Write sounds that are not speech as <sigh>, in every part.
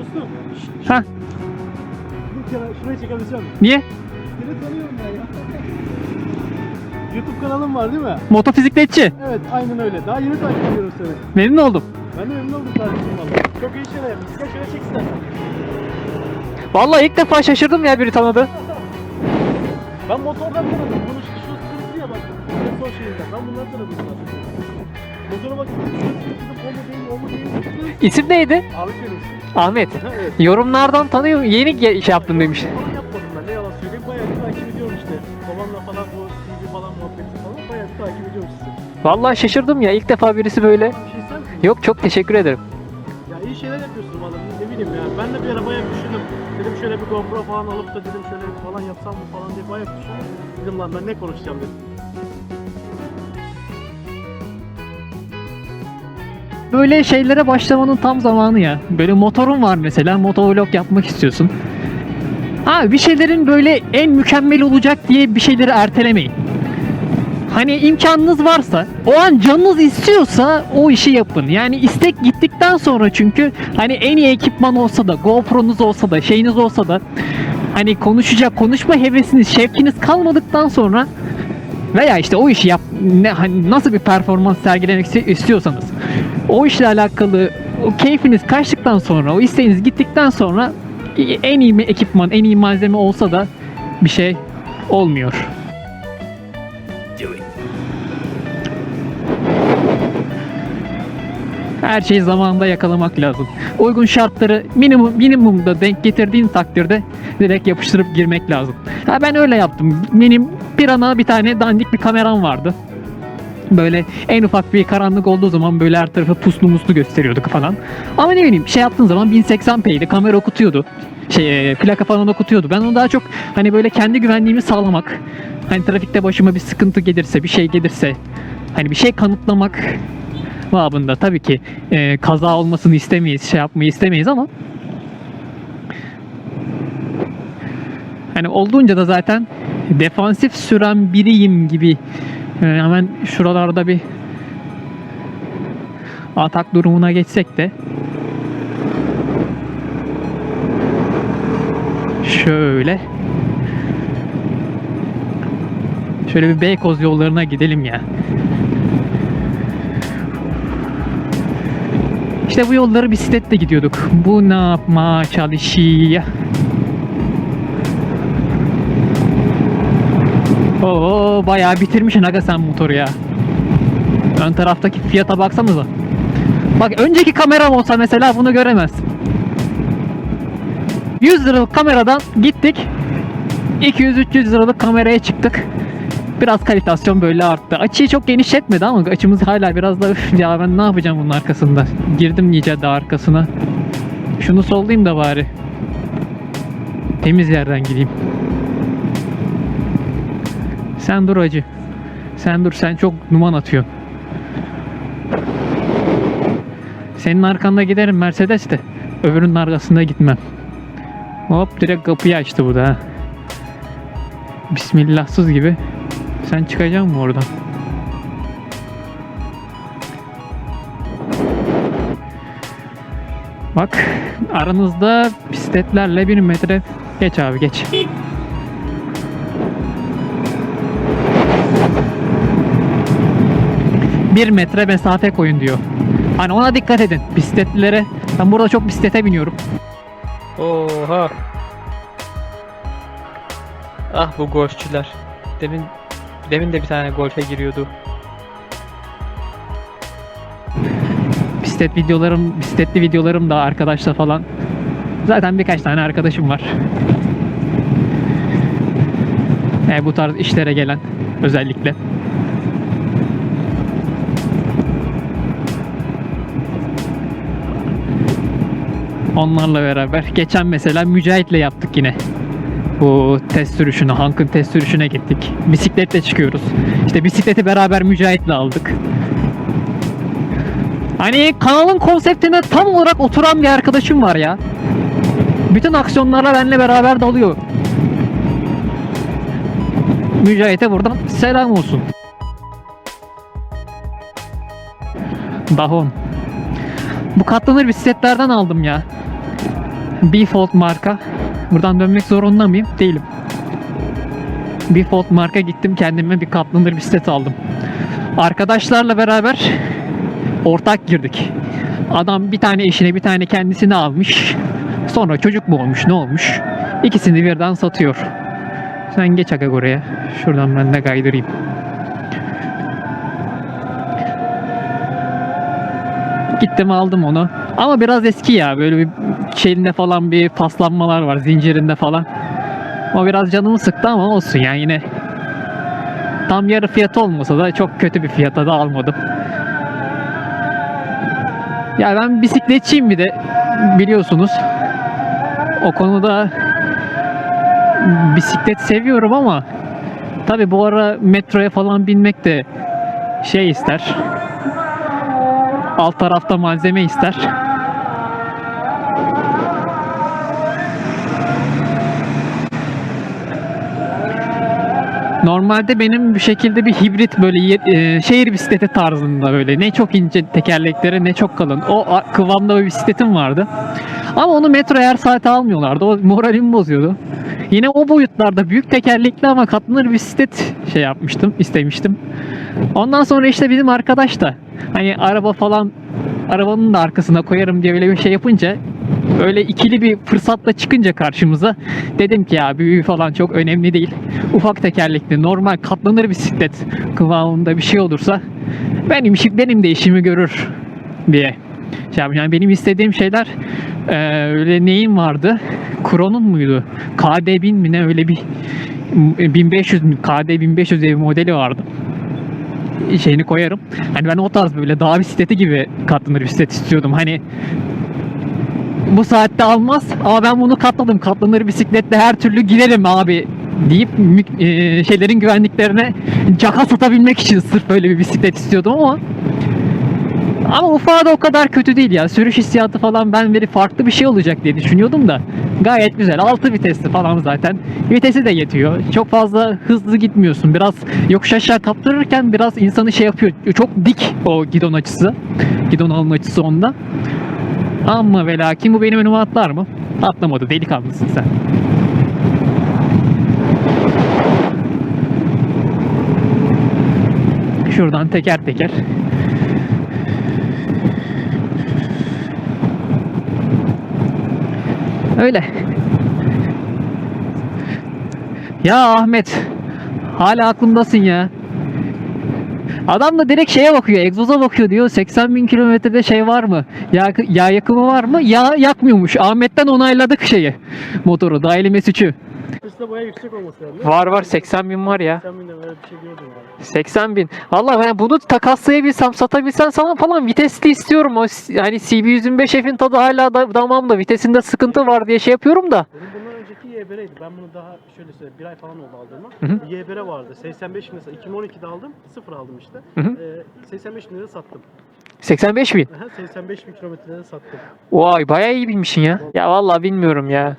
Dostum. Ha Dur kenara şurayı çekebileceğim. niye? Seni tanıyorum ben ya. <laughs> YouTube kanalım var değil mi? Motofisikletçi. Evet aynen öyle. Daha yeni takip ediyorum seni. Memnun oldum. Ben de memnun oldum kardeşim valla. Çok iyi şeyler yapıyorsun. Gel şöyle çek istersen. Vallahi ilk defa şaşırdım ya biri tanıdı. Ben motordan tanıdım. Bunu şu şu sıkıntı ya bak. En son şeyinden. Ben bunları tanıdım zaten. Motora bak. Değil, değil. İsim neydi? Abi benim. Ahmet. Evet. Yorumlardan tanıyorum. Yeni ge- şey yaptım demiş. Falan yapmadım ben ne yalan söyleyeyim. Bayağı bir takip ediyorum işte. Babamla falan bu TV falan muhabbeti falan bayağı bir takip ediyorum sizi. Vallahi şaşırdım ya. İlk defa birisi böyle. Bir şey sen? Yok çok teşekkür ederim. Ya iyi şeyler yapıyorsun valla ne bileyim ya. Ben de bir ara bayağı düşündüm. Dedim şöyle bir GoPro falan alıp da dedim şöyle falan yapsam mı falan diye bayağı düşündüm. Dedim lan ben ne konuşacağım dedim. Böyle şeylere başlamanın tam zamanı ya. Böyle motorun var mesela. Motovlog yapmak istiyorsun. Abi bir şeylerin böyle en mükemmel olacak diye bir şeyleri ertelemeyin. Hani imkanınız varsa, o an canınız istiyorsa o işi yapın. Yani istek gittikten sonra çünkü hani en iyi ekipman olsa da, GoPro'nuz olsa da, şeyiniz olsa da hani konuşacak, konuşma hevesiniz, şevkiniz kalmadıktan sonra veya işte o işi yap ne hani nasıl bir performans sergilemek istiyorsanız o işle alakalı o keyfiniz kaçtıktan sonra, o isteğiniz gittikten sonra en iyi ekipman, en iyi malzeme olsa da bir şey olmuyor. Her şeyi zamanında yakalamak lazım. Uygun şartları minimum minimumda denk getirdiğin takdirde direkt yapıştırıp girmek lazım. Ha ben öyle yaptım. Benim bir ana bir tane dandik bir kameram vardı. Böyle en ufak bir karanlık olduğu zaman böyle her tarafı puslu muslu gösteriyorduk falan. Ama ne bileyim şey yaptığın zaman 1080p'ydi kamera okutuyordu. Şey e, plaka falan okutuyordu. Ben onu daha çok hani böyle kendi güvenliğimi sağlamak. Hani trafikte başıma bir sıkıntı gelirse, bir şey gelirse hani bir şey kanıtlamak babında tabii ki e, kaza olmasını istemeyiz, şey yapmayı istemeyiz ama hani olduğunca da zaten defansif süren biriyim gibi e, hemen şuralarda bir atak durumuna geçsek de şöyle şöyle bir Beykoz yollarına gidelim ya. İşte bu yolları bisikletle gidiyorduk. Bu ne yapma çalışıyor? Oo bayağı bitirmişsin aga sen motoru ya. Ön taraftaki fiyata baksanıza. Bak önceki kameram olsa mesela bunu göremezsin. 100 liralık kameradan gittik. 200-300 liralık kameraya çıktık. Biraz kalitasyon böyle arttı. Açıyı çok genişletmedi ama açımız hala biraz da "Üf ya ben ne yapacağım bunun arkasında. Girdim iyice de arkasına. Şunu sollayayım da bari. Temiz yerden gideyim. Sen dur acı. Sen dur sen çok numan atıyorsun. Senin arkanda giderim Mercedes de. Öbürünün arkasında gitmem. Hop direkt kapıyı açtı bu da. ha. Bismillahsız gibi. Sen çıkacak mı oradan? Bak aranızda bisikletlerle bir metre geç abi geç. Bir metre mesafe koyun diyor. Hani ona dikkat edin bisikletlilere. Ben burada çok bisiklete biniyorum. Oha. Ah bu golfçüler. Demin demin de bir tane golfe giriyordu. bisiklet videolarım, bisikletli videolarım da arkadaşla falan. Zaten birkaç tane arkadaşım var. E, bu tarz işlere gelen özellikle. Onlarla beraber. Geçen mesela Mücahit'le yaptık yine. Bu test sürüşünü, Hank'ın test sürüşüne gittik. Bisikletle çıkıyoruz. İşte bisikleti beraber Mücahit'le aldık. Hani kanalın konseptine tam olarak oturan bir arkadaşım var ya. Bütün aksiyonlarla benimle beraber dalıyor. Mücahit'e buradan selam olsun. Dahon. Bu katlanır bisikletlerden aldım ya. Default marka. Buradan dönmek zorunda mıyım? Değilim. Default marka gittim kendime bir katlanır bisiklet aldım. Arkadaşlarla beraber ortak girdik. Adam bir tane eşine bir tane kendisini almış. Sonra çocuk mu olmuş ne olmuş? İkisini birden satıyor. Sen geç aga oraya. Şuradan ben de kaydırayım. Gittim aldım onu. Ama biraz eski ya. Böyle bir şeyinde falan bir paslanmalar var. Zincirinde falan. O biraz canımı sıktı ama olsun yani yine tam yarı fiyatı olmasa da çok kötü bir fiyata da almadım. Ya ben bisikletçiyim bir de biliyorsunuz. O konuda bisiklet seviyorum ama tabi bu ara metroya falan binmek de şey ister. Alt tarafta malzeme ister. Normalde benim bir şekilde bir hibrit böyle e, şehir bisikleti tarzında böyle ne çok ince tekerlekleri ne çok kalın. O kıvamda bir bisikletim vardı. Ama onu metro her saate almıyorlardı. O moralimi bozuyordu. Yine o boyutlarda büyük tekerlekli ama katlanır bisiklet şey yapmıştım, istemiştim. Ondan sonra işte bizim arkadaş da hani araba falan arabanın da arkasına koyarım diye böyle bir şey yapınca öyle ikili bir fırsatla çıkınca karşımıza dedim ki ya büyüğü falan çok önemli değil. Ufak tekerlekli normal katlanır bisiklet kıvamında bir şey olursa benim benim de işimi görür diye. Şey yani benim istediğim şeyler eee, öyle neyin vardı? Kron'un muydu? KD 1000 mi ne öyle bir 1500 mü? KD 1500 diye bir modeli vardı şeyini koyarım. Hani ben o tarz böyle dağ bisikleti gibi katlanır bisiklet istiyordum. Hani bu saatte almaz ama ben bunu katladım. Katlanır bisikletle her türlü giderim abi deyip e, şeylerin güvenliklerine caka satabilmek için sırf böyle bir bisiklet istiyordum ama ama ufağı da o kadar kötü değil ya. Sürüş hissiyatı falan ben beri farklı bir şey olacak diye düşünüyordum da. Gayet güzel. 6 vitesli falan zaten. Vitesi de yetiyor. Çok fazla hızlı gitmiyorsun. Biraz yokuş aşağı kaptırırken biraz insanı şey yapıyor. Çok dik o gidon açısı. Gidon alın açısı onda. Ama ve lakin bu benim önüme atlar mı? Atlamadı. Delikanlısın sen. Şuradan teker teker. Öyle. Ya Ahmet. Hala aklımdasın ya. Adam da direkt şeye bakıyor, egzoza bakıyor diyor. 80 bin kilometrede şey var mı? Yağ, yağ yakımı var mı? Yağ yakmıyormuş. Ahmet'ten onayladık şeyi. Motoru, dahili mesüçü. Üstte baya yüksek olması lazım. Var var 80 bin var ya. Sen binden öyle bir şey gördüm abi. 80 bin. Valla ben bunu takaslayabilsem, satabilsem sana falan vitesli istiyorum. O hani CB125F'in tadı hala da, damağımda. Vitesinde sıkıntı var diye şey yapıyorum da. Benim bundan önceki YBR'ydi. Ben bunu daha şöyle söyleyeyim. Bir ay falan oldu aldığıma. Bir YBR vardı. 85 bin mesela 2012'de aldım. Sıfır aldım işte. Hı hı. Ee, 85 bin lira sattım. 85 bin. Aha, 85 bin kilometrede sattım. Vay bayağı iyi bilmişsin ya. Ya vallahi bilmiyorum ya.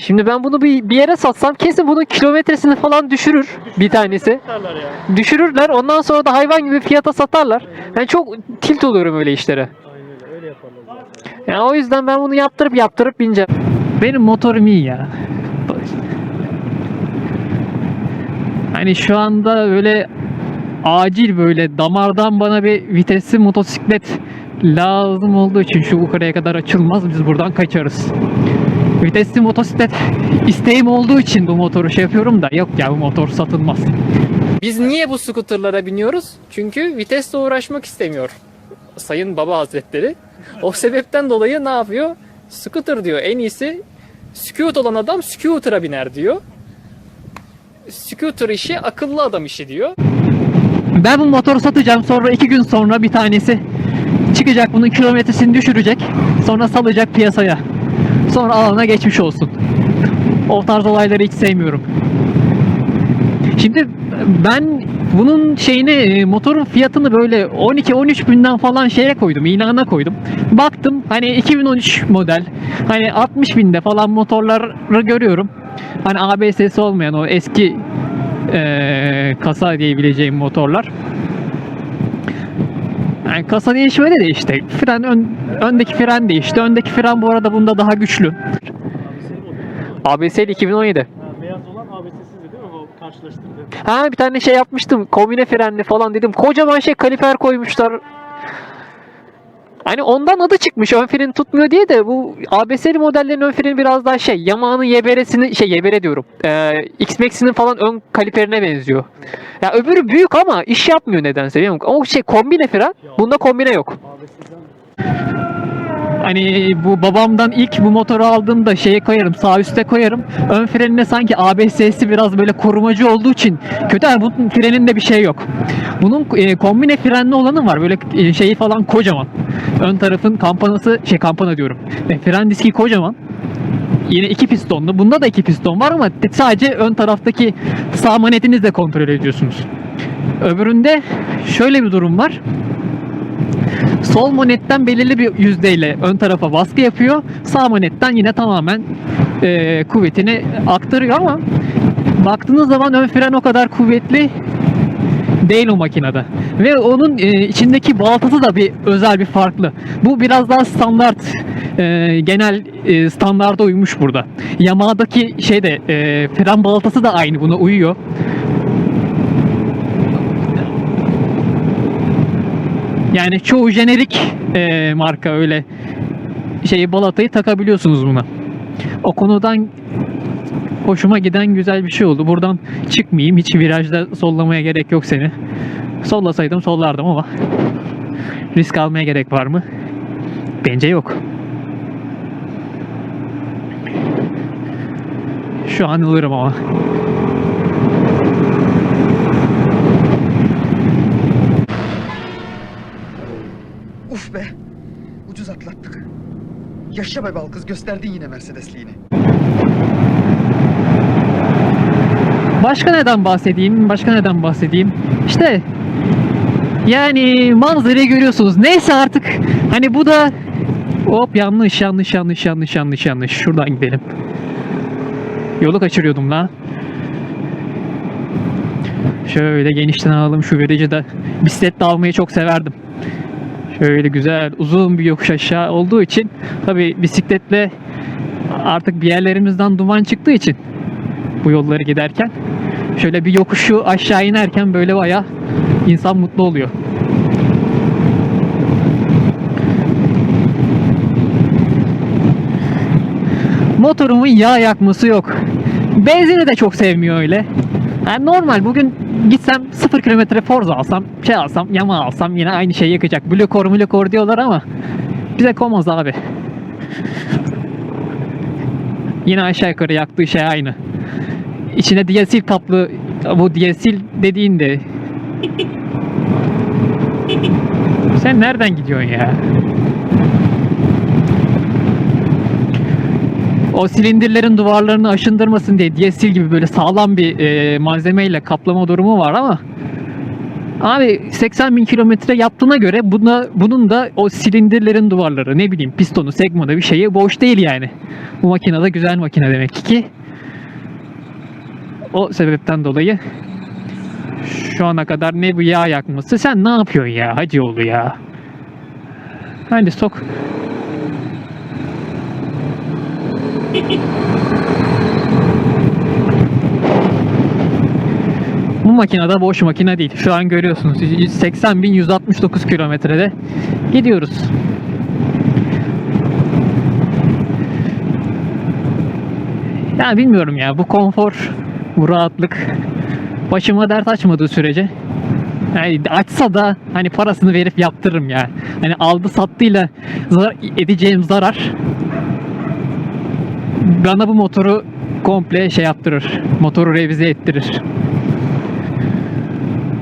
Şimdi ben bunu bir, bir yere satsam kesin bunun kilometresini falan düşürür bir tanesi. Tutarlar ya. Düşürürler ondan sonra da hayvan gibi fiyata satarlar. Ben çok tilt oluyorum öyle işlere. Aynen öyle. Öyle yaparlar zaten. Yani o yüzden ben bunu yaptırıp yaptırıp bineceğim. Benim motorum iyi ya. Hani şu anda öyle acil böyle damardan bana bir vitesli motosiklet lazım olduğu için şu yukarıya kadar açılmaz biz buradan kaçarız. Vitesli motosiklet isteğim olduğu için bu motoru şey yapıyorum da yok ya bu motor satılmaz. Biz niye bu skuterlara biniyoruz? Çünkü vitesle uğraşmak istemiyor. Sayın Baba Hazretleri. O sebepten dolayı ne yapıyor? Scooter diyor en iyisi scoot olan adam scooter'a biner diyor. Scooter işi akıllı adam işi diyor. Ben bu motoru satacağım sonra iki gün sonra bir tanesi çıkacak bunun kilometresini düşürecek. Sonra salacak piyasaya. Sonra alana geçmiş olsun. O tarz olayları hiç sevmiyorum. Şimdi ben bunun şeyini e, motorun fiyatını böyle 12-13 binden falan şeye koydum ilana koydum. Baktım hani 2013 model hani 60 binde falan motorları görüyorum. Hani ABS'si olmayan o eski e, kasa diyebileceğim motorlar. Yani kasa değişmedi de işte. Fren ön, öndeki fren değişti. Öndeki fren bu arada bunda daha güçlü. ABS'li 2017. Ha, beyaz olan ABS'sizdi değil mi? O karşılaştırdı. Ha bir tane şey yapmıştım. Kombine frenli falan dedim. Kocaman şey kaliper koymuşlar. Hani ondan adı çıkmış ön fren tutmuyor diye de bu ABS'li modellerin ön freni biraz daha şey Yamaha'nın YBR'sini şey YBR diyorum. Ee, X-Max'inin falan ön kaliperine benziyor. Ya öbürü büyük ama iş yapmıyor nedense. Bilmiyorum. O şey kombine fren. Bunda kombine yok. Hani bu babamdan ilk bu motoru aldığımda şeye koyarım sağ üste koyarım. Ön frenine sanki ABS'si biraz böyle korumacı olduğu için kötü ama bunun freninde bir şey yok. Bunun e, kombine frenli olanı var böyle e, şeyi falan kocaman. Ön tarafın kampanası şey kampana diyorum. E, fren diski kocaman. Yine iki pistonlu. Bunda da iki piston var ama sadece ön taraftaki sağ manetinizle kontrol ediyorsunuz. Öbüründe şöyle bir durum var. Sol monetten belirli bir yüzdeyle ön tarafa baskı yapıyor. Sağ monetten yine tamamen e, kuvvetini aktarıyor ama baktığınız zaman ön fren o kadar kuvvetli değil o makinede. Ve onun e, içindeki baltası da bir özel bir farklı. Bu biraz daha standart e, genel e, standarda uymuş burada. Yamaha'daki şeyde e, fren baltası da aynı buna uyuyor. Yani çoğu jenerik e, marka öyle şeyi balatayı takabiliyorsunuz buna. O konudan hoşuma giden güzel bir şey oldu. Buradan çıkmayayım. Hiç virajda sollamaya gerek yok seni. Sollasaydım sollardım ama risk almaya gerek var mı? Bence yok. Şu an alırım ama. Uf be. Ucuz atlattık. Yaşa be bal kız gösterdin yine Mercedesliğini. Başka neden bahsedeyim? Başka neden bahsedeyim? İşte yani manzarayı görüyorsunuz. Neyse artık hani bu da hop yanlış yanlış yanlış yanlış yanlış yanlış. Şuradan gidelim. Yolu kaçırıyordum la. Şöyle genişten alalım şu verici de. Bisikletle almayı çok severdim. Şöyle güzel uzun bir yokuş aşağı olduğu için tabi bisikletle artık bir yerlerimizden duman çıktığı için bu yolları giderken şöyle bir yokuşu aşağı inerken böyle baya insan mutlu oluyor. Motorumun yağ yakması yok. Benzini de çok sevmiyor öyle. Yani normal bugün gitsem 0 kilometre Forza alsam, şey alsam, Yamaha alsam yine aynı şeyi yakacak. Blokor blokor diyorlar ama bize komaz abi. Yine aşağı yukarı yaktığı şey aynı. İçine diasil kaplı bu diasil dediğinde <laughs> sen nereden gidiyorsun ya? O silindirlerin duvarlarını aşındırmasın diye diasil gibi böyle sağlam bir e, malzemeyle kaplama durumu var ama Abi 80 bin kilometre yaptığına göre buna, bunun da o silindirlerin duvarları ne bileyim pistonu, segmanı bir şeyi boş değil yani. Bu makine de güzel makine demek ki. O sebepten dolayı şu ana kadar ne bu yağ yakması sen ne yapıyorsun ya Hacıoğlu ya. Hadi sok. <laughs> Bu makine de boş makine değil. Şu an görüyorsunuz 80.169 kilometrede gidiyoruz. Ya bilmiyorum ya bu konfor, bu rahatlık başıma dert açmadığı sürece yani açsa da hani parasını verip yaptırırım ya. Hani aldı sattıyla zarar, edeceğim zarar bana bu motoru komple şey yaptırır. Motoru revize ettirir.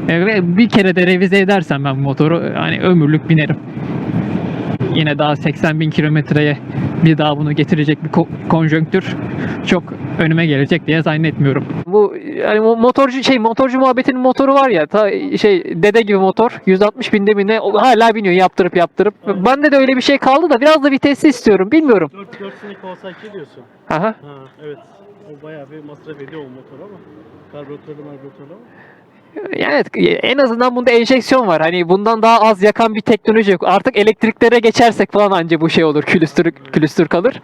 Ve bir kere de revize edersem ben motoru hani ömürlük binerim. Yine daha 80 bin kilometreye bir daha bunu getirecek bir ko- konjonktür çok önüme gelecek diye zannetmiyorum. Bu yani o motorcu şey motorcu muhabbetinin motoru var ya ta şey dede gibi motor 160 binde mi ne hala biniyor yaptırıp yaptırıp. Evet. Bende de öyle bir şey kaldı da biraz da vitesli istiyorum bilmiyorum. 4 4 sene Kawasaki diyorsun. Aha. Ha evet. O bayağı bir masraf ediyor o motor ama. Karbüratörlü marbüratörlü ama. Evet en azından bunda enjeksiyon var. Hani bundan daha az yakan bir teknoloji yok. Artık elektriklere geçersek falan anca bu şey olur. Külüstür külüstür kalır.